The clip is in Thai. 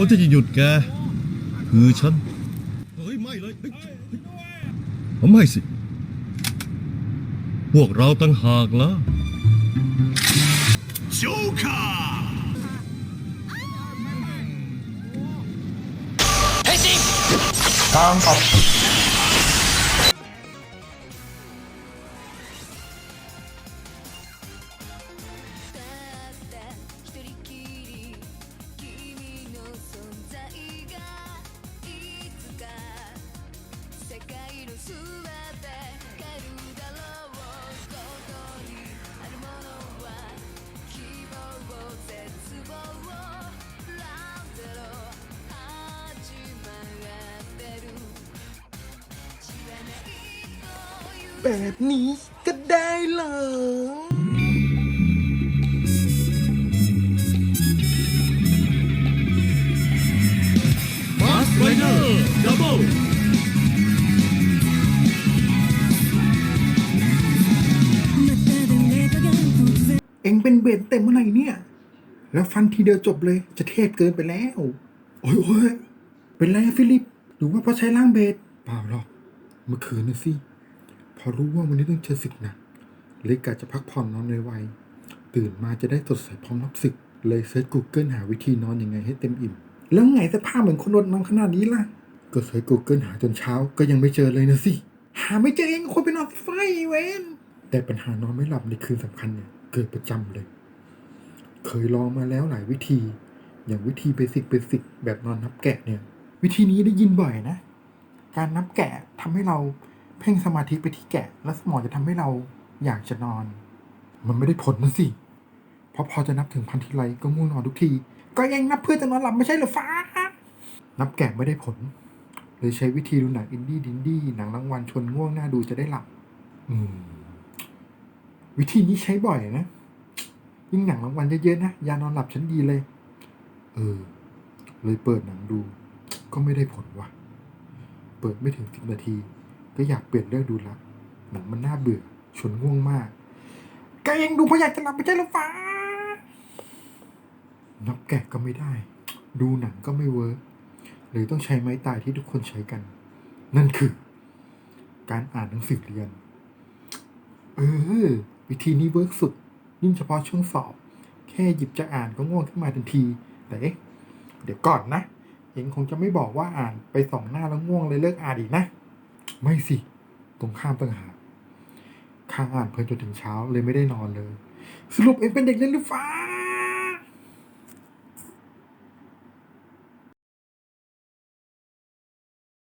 คนที่จะหยุดแกคือฉัน เฮ้ย ไม่เลยไม่สิ พวกเราตั้งหากละจูคาทางออก 界のすべて変えるだろうここにあるものは希望絶望ランゼロ始まってる知らないという แบบนี้ก็ได้เหรอ แล้วฟันทีเดียวจบเลย จะเทพเกินไปแล้ว โอ้ยโอ้ยเป็นไรอะฟิลิป หรือว่าเพราะใช้ร่างเบสเปล่าหรอก เมื่อคืนนะสิ พอรู้ว่าวันนี้ต้องเจอศึกหนะเลยกะจะพักผ่อนนอนไวตื่นมาจะได้สดใสพร้อมรับศึก เลยเซิร์ช Google หาวิธีนอนยังไงให้เต็มอิ่ม แล้วไงสภาพเหมือนคนอดนอนขนาดนี้ล่ะ ก็เซิร์ช Google หาจนเช้าก็ยังไม่เจอเลยนะสิ หาไม่เจอเองคนไปนอนไฟเวนแต่ปัญหานอนไม่หลับในคืนสำคัญเนี่ยเกิดประจำเลย เคยลองมาแล้วหลายวิธี อย่างวิธีเบสิกเบสิกแบบนอนนับแกะเนี่ย วิธีนี้ได้ยินบ่อยนะ การนับแกะทำให้เราเพ่งสมาธิไปที่แกะ แล้วสมองจะทำให้เราอยากจะนอน มันไม่ได้ผลนะสิ เพราะพอจะนับถึงพันทีไรก็ง่วงนอนทุกที ก็ยังนับเพื่อจะนอนหลับไม่ใช่หรอฟ้า นับแกะไม่ได้ผลเลยใช้วิธีดูหนังอินดี้ดินดี้หนังรางวัลชวนง่วงหน้าดูจะได้หลับ อืม วิธีนี้ใช้บ่อยนะ ยิ่งหนังรางวัลเยอะๆนะยานอนหลับฉันดีเลย เออ เลยเปิดหนังดู ก็ไม่ได้ผลว่ะ เปิดไม่ถึงสิบนาที ก็อยากเปลี่ยนเรื่องดูละหนังมันน่าเบื่อชวนง่วงมากแกยังดูเพราะอยากจะหลับไม่ใช่หรือฟ้านับแกะก็ไม่ได้ ดูหนังก็ไม่เวิร์กเลยต้องใช้ไม้ตายที่ทุกคนใช้กัน นั่นคือ การอ่านหนังสือเรียน เออ วิธีนี้เวิร์กสุด ยิ่งเฉพาะช่วงสอบ แค่หยิบจะอ่านก็ง่วงขึ้นมาทันที แต่เอ๊ะเดี๋ยวก่อนนะเองคงจะไม่บอกว่าอ่านไปสองหน้าแล้วง่วงเลยเลิกอ่านอีกนะ ไม่สิ ตรงข้ามต่างหากข้างอ่านเพลินจนถึงเช้าเลยไม่ได้นอนเลย สรุปเองเป็นเด็กเล่นหรือฟ้า